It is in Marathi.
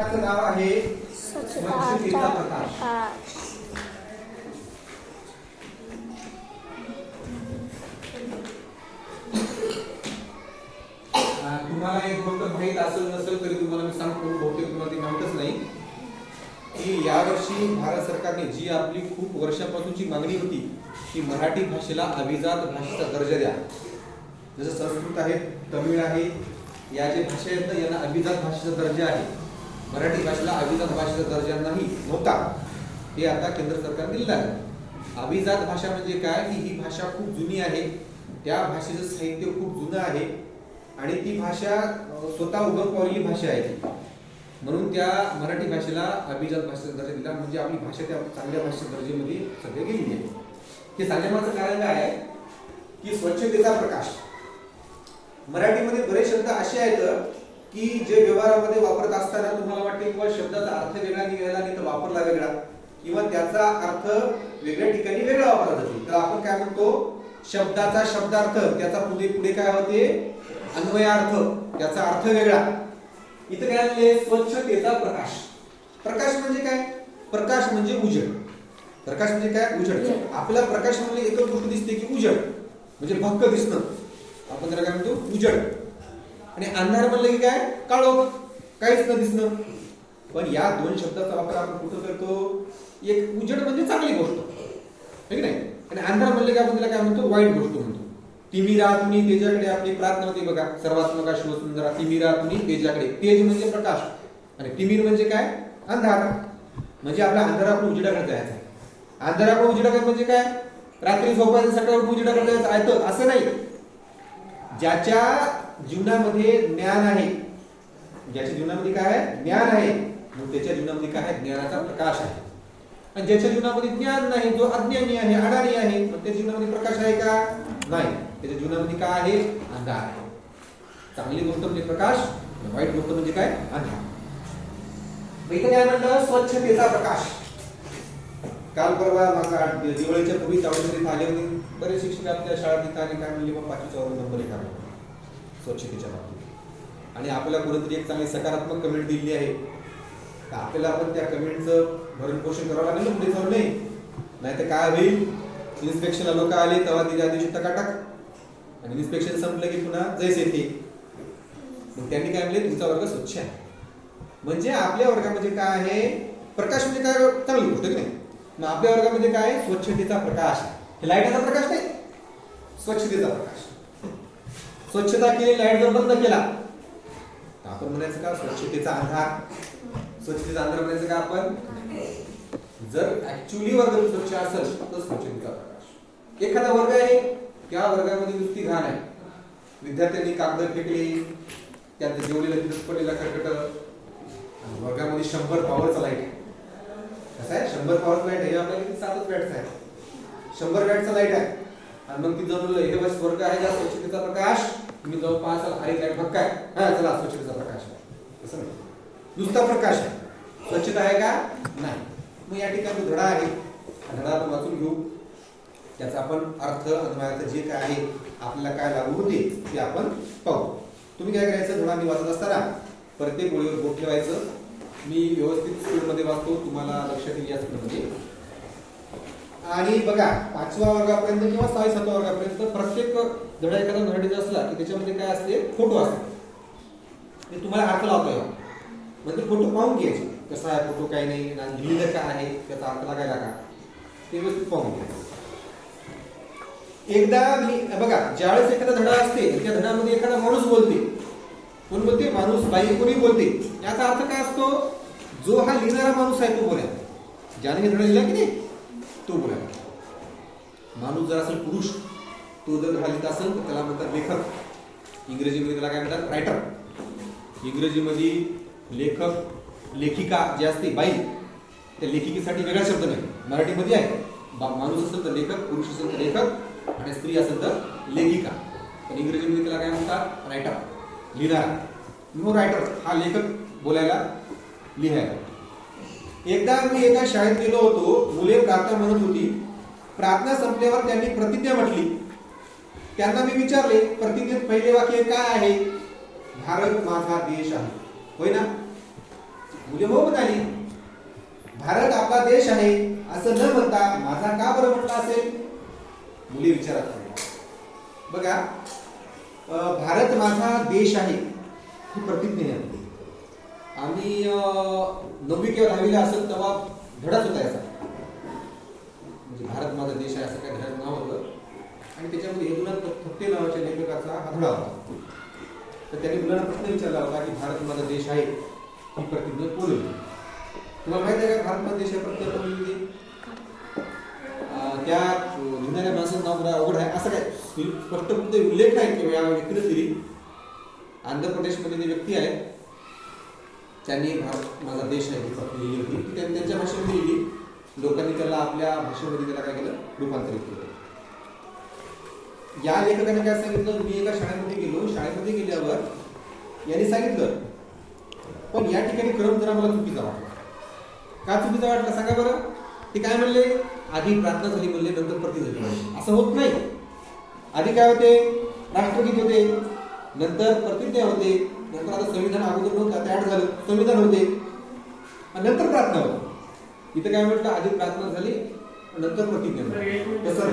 त्याचं नाव आहे प्रकाश. तुम्हाला एक गोष्ट माहीत असेल नसेल तरी तुम्हाला मी सांगतो बहुतेक तुम्हाला ती माहीतच नाही. की यावर्षी भारत सरकारने जी आपली खूप वर्षापासूनची मागणी होती की मराठी भाषेला अभिजात भाषेचा दर्जा द्या. जसं संस्कृत आहे तमिळ आहे या जे भाषा आहेत ना यांना अभिजात भाषेचा दर्जा आहे. मराठी भाषेला अभिजात भाषेचा दर्जा नाही नव्हता हे आता केंद्र सरकार दिलेलं आहे. अभिजात भाषा म्हणजे काय? की ही भाषा खूप जुनी आहे. त्या भाषेचं साहित्य खूप जुनं आहे. आणि ती भाषा स्वतः उगम पावलेली भाषा आहे. म्हणून त्या मराठी भाषेला अभिजात भाषेचा दर्जा दिला. म्हणजे आपली भाषा त्या चांगल्या भाषेच्या दर्जेमध्ये सध्या गेली आहे. हे सांगण्यामागचं कारण काय आहे? की स्वच्छतेचा प्रकाश. मराठीमध्ये बरेच शब्द असे आहेत की जे व्यवहारामध्ये वापरत असताना शब्दाचा अर्थ वेगळा निघायला आणि तो वापरला वेगळा. किंवा त्याचा अर्थ वेगळ्या ठिकाणी वेगळा वापरला जातो. तर आपण काय म्हणतो? शब्दाचा शब्दार्थ. त्याचा पुढे पुढे काय होते? अन्वयार्थ. त्याचा अर्थ वेगळा. इथं काय आणले स्वच्छतेचा प्रकाश. प्रकाश म्हणजे काय? प्रकाश म्हणजे उजड प्रकाश म्हणजे काय? उजड आपल्याला प्रकाश म्हणजे एकच गोष्ट दिसते की उजड म्हणजे भक्क दिसणं. आपण त्याला काय म्हणतो? उजड आणि अंधार म्हणलं की काय? काळोख. काहीच न दिसणं. पण या दोन शब्दाचा वापर आपण कुठं करतो? एक उजड म्हणजे चांगली गोष्ट. ठीक नाही? आणि अंधार म्हणलं की आपण त्याला काय म्हणतो? वाईट गोष्ट म्हणतो. तिमिरा तुम्ही तेजाकडे आपली प्रार्थना होती बघा. सर्वात्मका शिवसुंदरा तिमिरा तुम्ही तेजाकडे. तेज म्हणजे प्रकाश. आणि तिमीर म्हणजे काय? अंधार. म्हणजे आपला अंधाराकडून उजेडाकडे जायचं. आहे अंधाराकडून उजेडाकडे म्हणजे काय? रात्री झोपायचं सकाळी उजेडाकडे जायचं. आहे असं नाही. ज्याच्या जीवनामध्ये ज्ञान आहे ज्याच्या जीवनामध्ये काय आहे? ज्ञान आहे मग त्याच्या जीवनामध्ये काय आहे? ज्ञानाचा प्रकाश आहे. आणि ज्याच्या जीवनामध्ये ज्ञान नाही जो अज्ञानी आहे अडाणी आहे मग त्या जीवनामध्ये प्रकाश आहे का? नाही. त्याच्या जीवनामध्ये काय आहे? अंधार आहे. चांगली गोष्ट म्हणजे प्रकाश वाईट गोष्ट म्हणजे काय? अंधार. म्हणलं? स्वच्छतेचा प्रकाश. काल परवा माझा दिवाळीच्या पूर्वी चावडीमध्ये आले होते. बरेच शिक्षक आपल्या शाळेत येतात आणि काय म्हणले? मग पाचवीचा वर्ग नंबर एक स्वच्छतेच्या बाबतीत. आणि आपल्याला कुठेतरी एक चांगली सकारात्मक कमेंट दिली आहे. तर आपल्याला आपण त्या कमेंटचं भरण पोषण करावं लागेल ना पुढे जाऊन नाही? नाही तर काय होईल? इन्स्पेक्शनला लोक आले तेव्हा तिच्या दिवशी टकाटक. आणि इन्स्पेक्शन संपलं की पुन्हा जैस येते मग त्यांनी काय म्हणले? तुमचा वर्ग स्वच्छ आहे. म्हणजे आपल्या वर्गामध्ये काय आहे? प्रकाश म्हणजे काय? चांगली गोष्ट की नाही? मग आपल्या वर्गामध्ये काय आहे? स्वच्छतेचा प्रकाश हे लाईटाचा प्रकाश नाही. स्वच्छतेचा प्रकाश. स्वच्छता केली लाइट जर बंद केला. आपण म्हणायचं का? स्वच्छतेचा अंधार स्वच्छतेचं अंधार म्हणायचं का आपण? जर ऍक्च्युली वर्ग स्वच्छ असेल तर स्वच्छतेचा प्रकाश. एखादा वर्ग आहे त्या वर्गामध्ये नुसती घाण आहे. विद्यार्थ्यांनी कागद फेकले त्यांचं जेवलेलं तिथंच पडलेला कर्कट वर्गामध्ये शंभर पॉवरचा लाइट आहे. कसं आहे? शंभर पॉवरचा लाइट आहे हे आपल्याला किती सातच बॅटचा आहे. शंभर बॅटचा लाइट आहे. आणि मग तिथं म्हणलं हे बस वर्ग आहे का? स्वच्छतेचा प्रकाश? तुम्ही जवळपास पाच साल हाय लाइट भक्का काय हा चला स्वच्छतेचा प्रकाश आहे. असं नाही नुसता प्रकाश आहे. स्वच्छता आहे का? नाही. मग या ठिकाणी धडा आहे. धडा आपण वाचून घेऊ. त्याचा आपण अर्थ अन्वयाचं जे काय आहे आपल्याला काय लागू होते ते आपण पाहू. तुम्ही काय करायचं? धडा मी वाचत असताना प्रत्येक गोळीवर बोट ठेवायचं. मी व्यवस्थित स्पीडमध्ये वाचतो. तुम्हाला लक्षात येईल या स्पीडमध्ये. आणि बघा पाचव्या वर्गापर्यंत किंवा सहावी सातव्या वर्गापर्यंत प्रत्येक धडा एखादा मराठीचा असला की त्याच्यामध्ये काय असते? फोटो असते ते तुम्हाला अर्थ लावतोय. म्हणजे फोटो पाहून घ्यायचे. कसा आहे फोटो काय नाही आणि लिहिलं काय आहे त्याचा अर्थ लागायला का? ते व्यवस्थित पाहून घ्या. एकदा मी बघा ज्यावेळेस एखादा धडा असते त्या धडामध्ये एखादा माणूस बोलते. कोण बोलते? माणूस बाई कोणी बोलते. याचा अर्थ काय असतो? जो हा लिहिणारा माणूस आहे तो बोलायला. ज्याने धडा लिहिला की नाही तो बोलायला. माणूस जर असेल पुरुष तो जर धडा लिहित असेल तर त्याला म्हणतात लेखक. इंग्रजीमध्ये त्याला काय म्हणतात? रायटर इंग्रजीमध्ये लेखक लेखिका जे असते बाई त्या लेखिकेसाठी वेगळा शब्द नाही. मराठीमध्ये आहे बा- माणूस असेल तर लेखक पुरुष असेल तर लेखक आणि स्त्री असेल तर लेखिका. पण इंग्रजीमध्ये त्याला काय म्हणतात? रायटर लिहिणारा. नो रायटर हा लेखक बोलायला लिहायला. एकदा मी एका शाळेत गेलो होतो. मुले प्रार्थना म्हणत होती. प्रार्थना संपल्यावर त्यांनी प्रतिज्ञा म्हटली. त्यांना मी विचारले प्रतिज्ञेत पहिले वाक्य काय आहे? भारत माझा देश आहे. होय ना? मुले हो म्हणाली भारत आपला देश आहे असं न म्हणता माझा का बरं म्हटलं असेल? मुली विचारात पडल्या. बघा भारत माझा देश आहे ही प्रतिज्ञा आहे आम्ही नववी किंवा दहावीला असेल तेव्हा धडाच होता याचा. म्हणजे भारत माझा देश आहे असं काय घडत नाव होतं. आणि त्याच्यामध्ये यदुनाथ थत्ते नावाच्या लेखकाचा हा धडा होता. तर त्यांनी मुलांना प्रश्न विचारला होता की भारत माझा देश आहे ही प्रतिज्ञा पुरवली तुम्हाला माहिती आहे का भारत माझा देश आहे प्रतिज्ञा त्या लिहिणाऱ्या माणसाचं नाव जरा अवघड आहे. असं काय? स्पष्टपणे उल्लेख आहे की या व्यक्तीने दिली आंध्र प्रदेशमध्ये जी व्यक्ती आहे त्यांनी भारत माझा देश आहे ही लिहिली होती. ती त्यांनी त्यांच्या भाषेमध्ये लिहिली. लोकांनी त्याला आपल्या भाषेमध्ये त्याला काय केलं? रूपांतरित केलं. या लेखकाने काय सांगितलं? मी एका शाळेमध्ये गेलो. शाळेमध्ये गेल्यावर यांनी सांगितलं पण या ठिकाणी क्रम जरा मला चुकीचा वाटला. का चुकीचा वाटला? सांगा बरं. ते काय म्हणले? आधी प्रार्थना झाली म्हणले नंतर प्रति झाली. असं होत नाही. आधी काय होते? राष्ट्रगीत होते. नंतर प्रतिज्ञा होते. नंतर आता संविधान अगोदर नव्हतं ते आठ झालं. संविधान होते. आणि नंतर प्रार्थना होती. इथं काय म्हटलं? आधी प्रार्थना झाली नंतर प्रतिज्ञा झाली तसं